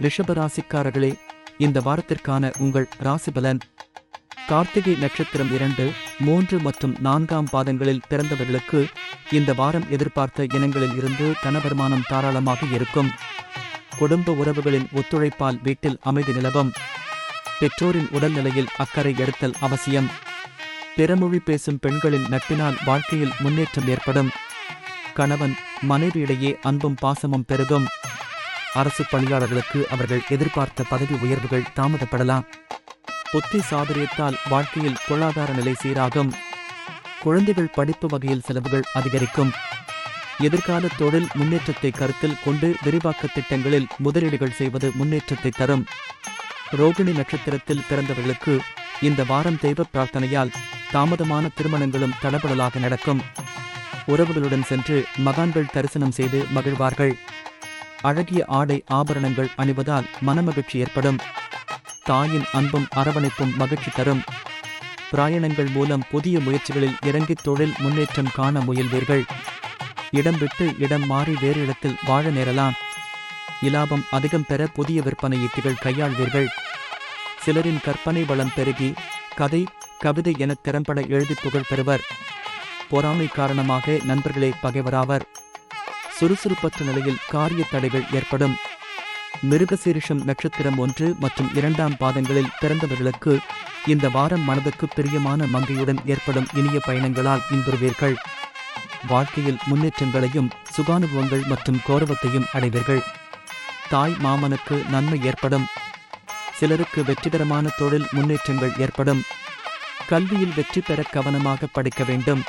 ரிஷபராசிக்காரர்களே இந்த வாரத்திற்கான உங்கள் ராசிபலன் கார்த்திகை நட்சத்திரம் இரண்டு மூன்று மற்றும் நான்காம் பாதங்களில் பிறந்தவர்களுக்கு இந்த வாரம் எதிர்பார்த்த இனங்களில் இருந்து தனவருமானம் தாராளமாக இருக்கும். குடும்ப உறவுகளின் ஒத்துழைப்பால் வீட்டில் அமைதி நிலவும். பெற்றோரின் உடல்நிலையில் அக்கறை எடுத்தல் அவசியம். பிறமொழி பேசும் பெண்களின் நட்பினால் வாழ்க்கையில் முன்னேற்றம் ஏற்படும். கணவன் மனைவியிடையே அன்பும் பாசமும் பெருகும். அரசு பணியாளர்களுக்கு அவர்கள் எதிர்பார்த்த பதவி உயர்வுகள் தாமதப்படலாம். புத்தி சாதுரியத்தால் வாழ்க்கையில் பொருளாதார நிலை சீராகும். குழந்தைகள் படிப்பு வகையில் செலவுகள் அதிகரிக்கும். எதிர்கால தொழில் முன்னேற்றத்தை கருத்தில் கொண்டு விரிவாக்க திட்டங்களில் முதலீடுகள் செய்வது முன்னேற்றத்தை தரும். ரோகிணி நட்சத்திரத்தில் பிறந்தவர்களுக்கு இந்த வாரம் தெய்வ பிரார்த்தனையால் தாமதமான திருமணங்களும் தடபடலாக நடக்கும். உறவுகளுடன் சென்று மகான்கள் தரிசனம் செய்து மகிழ்வார்கள். அழகிய ஆடை ஆபரணங்கள் அணிவதால் மனமகிழ்ச்சி ஏற்படும். தாயின் அன்பும் அரவணைப்பும் மகிழ்ச்சி தரும். பிராயணங்கள் மூலம் புதிய முயற்சிகளில் இறங்கி தொழில் முன்னேற்றம் காண முயல்வீர்கள். இடம் விட்டு இடம் மாறி வேறு இடத்தில் வாழ நேரலாம். இலாபம் அதிகம் பெற புதிய விற்பனை யுக்திகள் கையாள்வீர்கள். சிலரின் கற்பனை வளம் பெருகி கதை கவிதை என திறம்பட எழுதி புகழ் பெறுவர். பொறாமை காரணமாக நண்பர்களே பகைவராவர். சுறுசுறுப்பற்ற நிலையில் காரிய தடைகள் ஏற்படும். மிருகசீரிஷம் நட்சத்திரம் ஒன்று மற்றும் இரண்டாம் பாதங்களில் பிறந்தவர்களுக்கு இந்த வாரம் மனதுக்கு பிரியமான மங்கையுடன் ஏற்படும் இனிய பயணங்களால் இன்புறுவீர்கள். வாழ்க்கையில் முன்னேற்றங்களையும் சுகானுபவங்கள் மற்றும் கௌரவத்தையும் அடைவீர்கள். தாய் மாமனுக்கு நன்மை ஏற்படும். சிலருக்கு வெற்றிகரமான தொழில் முன்னேற்றங்கள் ஏற்படும். கல்வியில் வெற்றி பெற கவனமாக படிக்க வேண்டும்.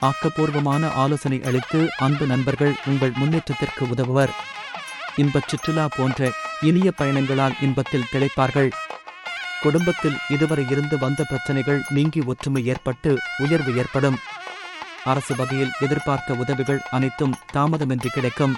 ஆக்கப்பூர்வமான ஆலோசனை அளித்து அன்பு நண்பர்கள் உங்கள் முன்னேற்றத்திற்கு உதவுவர். இன்பச் சுற்றுலா போன்ற இனிய பயணங்களால் இன்பத்தில் திளைப்பார்கள். குடும்பத்தில் இதுவரை இருந்து வந்த பிரச்சனைகள் நீங்கி ஒற்றுமை ஏற்பட்டு உயர்வு ஏற்படும். அரசு வகையில் எதிர்பார்த்த உதவிகள் அனைத்தும் தாமதமின்றி கிடைக்கும்.